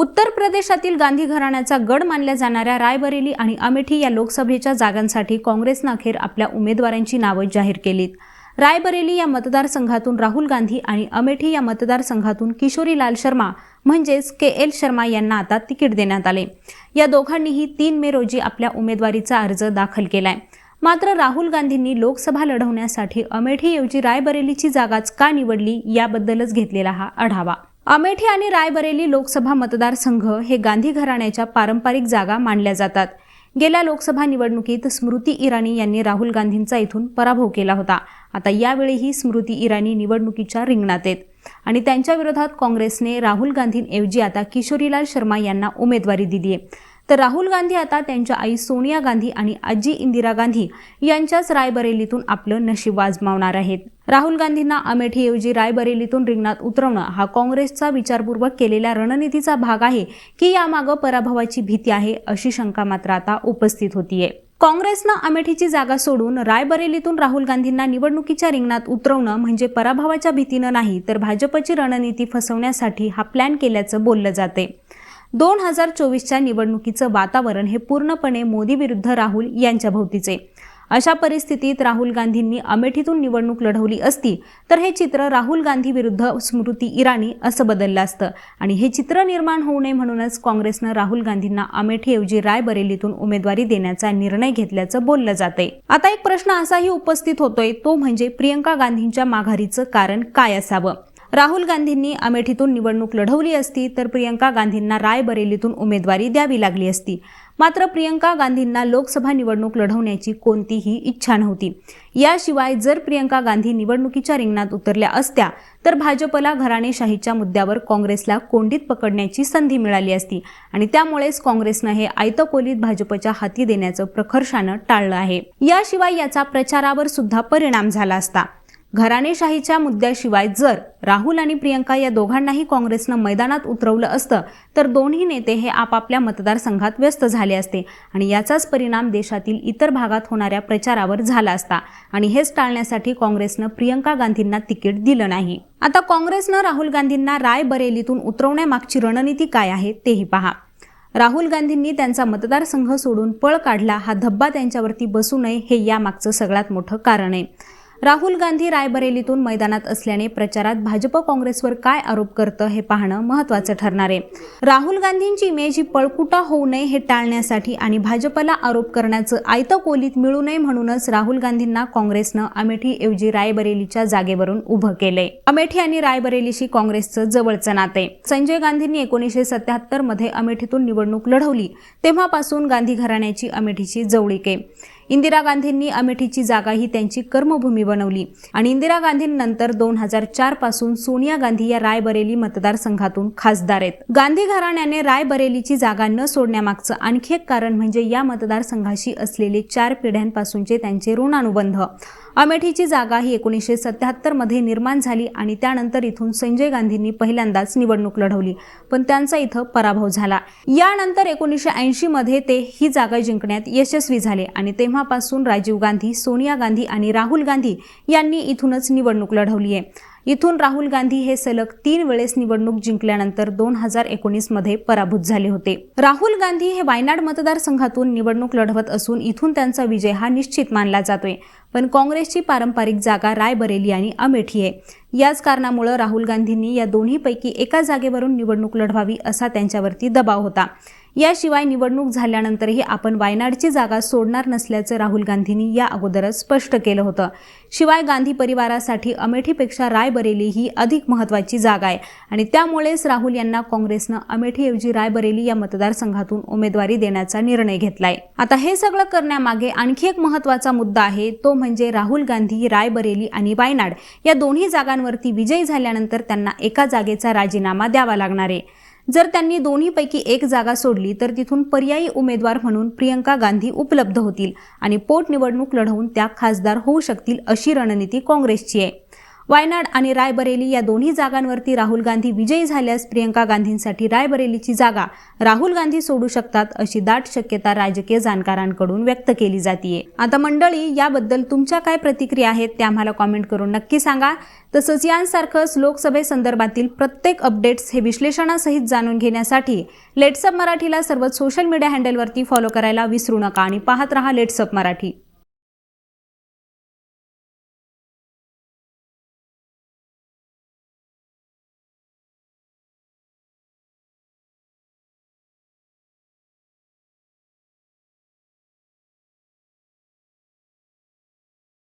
उत्तर प्रदेशातील गांधी घराण्याचा गड मानल्या जाणाऱ्या रायबरेली आणि अमेठी या लोकसभेच्या जागांसाठी काँग्रेसनं अखेर आपल्या उमेदवारांची नावं जाहीर केलीत. रायबरेली या मतदारसंघातून राहुल गांधी आणि अमेठी या मतदारसंघातून किशोरीलाल शर्मा म्हणजेच के एल शर्मा यांना आता तिकीट देण्यात आले. या दोघांनीही तीन मे रोजी आपल्या उमेदवारीचा अर्ज दाखल केलाय. मात्र राहुल गांधींनी लोकसभा लढवण्यासाठी अमेठीऐवजी रायबरेलीची जागाच का निवडली याबद्दलच घेतलेला हा आढावा. अमेठी आणि रायबरेली लोकसभा मतदारसंघ हे गांधी घराण्याच्या पारंपरिक जागा मानल्या जातात. गेल्या लोकसभा निवडणुकीत स्मृती इराणी यांनी राहुल गांधींचा इथून पराभव केला होता. आता यावेळीही स्मृती इराणी निवडणुकीच्या रिंगणात आहेत. आणि त्यांच्या विरोधात काँग्रेसने राहुल गांधींऐवजी आता किशोरीलाल शर्मा यांना उमेदवारी दिली आहे तर राहुल गांधी आता त्यांच्या आई सोनिया गांधी आणि आजी इंदिरा गांधी यांच्याच रायबरेलीतून आपलं नशीब आजमावणार आहेत. राहुल गांधींना अमेठीऐवजी रायबरेलीतून रिंगणात उतरवणं हा काँग्रेसचा विचारपूर्वक केलेल्या रणनीतीचा भाग आहे की यामागं पराभवाची भीती आहे अशी शंका मात्र आता उपस्थित होतीये. काँग्रेसनं अमेठीची जागा सोडून रायबरेलीतून राहुल गांधींना निवडणुकीच्या रिंगणात उतरवणं म्हणजे पराभवाच्या भीतीनं नाही तर भाजपची रणनीती फसवण्यासाठी हा प्लॅन केल्याचं बोललं जाते दोन हजार चोवीसच्या निवडणुकीचं वातावरण हे पूर्णपणे मोदी विरुद्ध राहुल यांच्या भोवतीचे. अशा परिस्थितीत राहुल गांधींनी अमेठीतून निवडणूक लढवली असती तर हे चित्र राहुल गांधी विरुद्ध स्मृती इराणी असं बदललं असतं. आणि हे चित्र निर्माण होऊ नये म्हणूनच काँग्रेसनं राहुल गांधींना अमेठीऐवजी रायबरेलीतून उमेदवारी देण्याचा निर्णय घेतल्याचं बोललं जातंय. आता एक प्रश्न असाही उपस्थित होतोय तो म्हणजे प्रियंका गांधींच्या माघारीचं कारण काय असावं? राहुल गांधींनी अमेठीतून निवडणूक लढवली असती तर प्रियंका गांधींना रायबरेलीतून उमेदवारी द्यावी लागली असती. मात्र प्रियंका गांधींना लोकसभा निवडणूक लढवण्याची कोणतीही इच्छा नव्हती. याशिवाय जर प्रियंका गांधी निवडणुकीच्या रिंगणात उतरल्या असत्या तर भाजपला घराणेशाहीच्या मुद्द्यावर काँग्रेसला कोंडीत पकडण्याची संधी मिळाली असती आणि त्यामुळेच काँग्रेसनं हे आयतकोलीत भाजपच्या हाती देण्याचं प्रखर्षानं टाळलं आहे. याशिवाय याचा प्रचारावर सुद्धा परिणाम झाला असता. घराणेशाहीच्या मुद्द्याशिवाय जर राहुल आणि प्रियंका या दोघांनाही काँग्रेसनं मैदानात उतरवलं असतं तर दोन्ही नेते हे आपापल्या मतदारसंघात व्यस्त झाले असते आणि याचाच परिणाम देशातील इतर भागात होणाऱ्या प्रचारावर झाला असता. आणि हेच टाळण्यासाठी काँग्रेसनं प्रियंका गांधींना तिकीट दिलं नाही. आता काँग्रेसनं राहुल गांधींना रायबरेलीतून उतरवण्यामागची रणनीती काय आहे तेही पहा. राहुल गांधींनी त्यांचा मतदारसंघ सोडून पळ काढला हा धब्बा त्यांच्यावरती बसू नये हे यामागचं सगळ्यात मोठं कारण आहे. राहुल गांधी रायबरेलीतून मैदानात असल्याने प्रचारात भाजप काँग्रेसवर काय आरोप करतं हे पाहणं महत्त्वाचं ठरणार आहे. राहुल गांधींची इमेज ही पळकुटा होऊ नये हे टाळण्यासाठी आणि भाजपला आरोप करण्याचं आयतं कोलीत मिळू नये म्हणूनच राहुल गांधींना काँग्रेसनं अमेठी ऐवजी रायबरेलीच्या जागेवरून उभं केलंय. अमेठी आणि रायबरेलीशी काँग्रेसचं जवळचं नाते. संजय गांधींनी एकोणीसशे सत्याहत्तरमध्ये अमेठीतून निवडणूक लढवली. तेव्हापासून गांधी घराण्याची अमेठीची जवळीक आहे. इंदिरा गांधींनी अमेठीची जागा ही त्यांची कर्मभूमी बनवली आणि इंदिरा गांधींनंतर दोन हजार चारपासून सोनिया गांधी या रायबरेली मतदारसंघातून खासदार आहेत. गांधी घराण्याने रायबरेलीची जागा न सोडण्यामागचं आणखी एक कारण म्हणजे या मतदारसंघाशी असलेले चार पिढ्यांपासूनचे त्यांचे ऋणानुबंध. अमेठीची जागा ही एकोणीसशे सत्याहत्तरमध्ये निर्माण झाली आणि त्यानंतर इथून संजय गांधींनी पहिल्यांदाच निवडणूक लढवली पण त्यांचा इथं पराभव झाला. यानंतर एकोणीसशे ऐंशी मध्ये ते ही जागा जिंकण्यात यशस्वी झाले आणि तेव्हा तेव्हापासून राजीव गांधी सोनिया गांधी आणि राहुल गांधी यांनी इथूनच निवडणूक लढवली आहे. इथून राहुल गांधी हे सलग तीन वेळेस निवडणूक जिंकल्यानंतर दोन हजार एकोणीसमध्ये पराभूत झाले होते. राहुल गांधी हे वायनाड मतदारसंघातून निवडणूक लढवत असून इथून त्यांचा विजय हा निश्चित मानला जातोय. पण काँग्रेसची पारंपरिक जागा रायबरेली आणि अमेठी आहे. याच कारणामुळं राहुल गांधींनी या दोन्हीपैकी एका जागेवरून निवडणूक लढवावी असा त्यांच्यावरती दबाव होता. याशिवाय निवडणूक झाल्यानंतरही आपण वायनाडची जागा सोडणार नसल्याचं राहुल गांधींनी या अगोदरच स्पष्ट केलं होतं. शिवाय गांधी परिवारासाठी अमेठीपेक्षा रायबरेली ही अधिक महत्त्वाची जागा आहे आणि त्यामुळेच राहुल यांना काँग्रेसनं अमेठीऐवजी रायबरेली या मतदारसंघातून उमेदवारी देण्याचा निर्णय घेतलाय. आता हे सगळं करण्यामागे आणखी एक महत्त्वाचा मुद्दा आहे तो म्हणजे म्हणजे राहुल गांधी रायबरेली आणि वायनाड या दोन्ही जागांवरती विजयी झाल्यानंतर त्यांना एका जागेचा राजीनामा द्यावा लागणार आहे. जर त्यांनी दोन्हीपैकी एक जागा सोडली तर तिथून पर्यायी उमेदवार म्हणून प्रियंका गांधी उपलब्ध होतील आणि पोटनिवडणूक लढवून त्या खासदार होऊ शकतील अशी रणनीती काँग्रेसची आहे. वायनाड आणि रायबरेली या दोन्ही जागांवरती राहुल गांधी विजयी झाल्यास प्रियंका गांधींसाठी रायबरेलीची जागा राहुल गांधी सोडू शकतात अशी दाट शक्यता राजकीय जाणकारांकडून व्यक्त केली जाते आता मंडळी याबद्दल तुमच्या काय प्रतिक्रिया आहेत त्या आम्हाला कॉमेंट करून नक्की सांगा. तसंच यांसारखंच लोकसभेसंदर्भातील प्रत्येक अपडेट्स हे विश्लेषणासहित जाणून घेण्यासाठी लेट्सअप मराठीला सर्व सोशल मीडिया हँडलवरती फॉलो करायला विसरू नका आणि पाहत रहा लेट्सअप मराठी.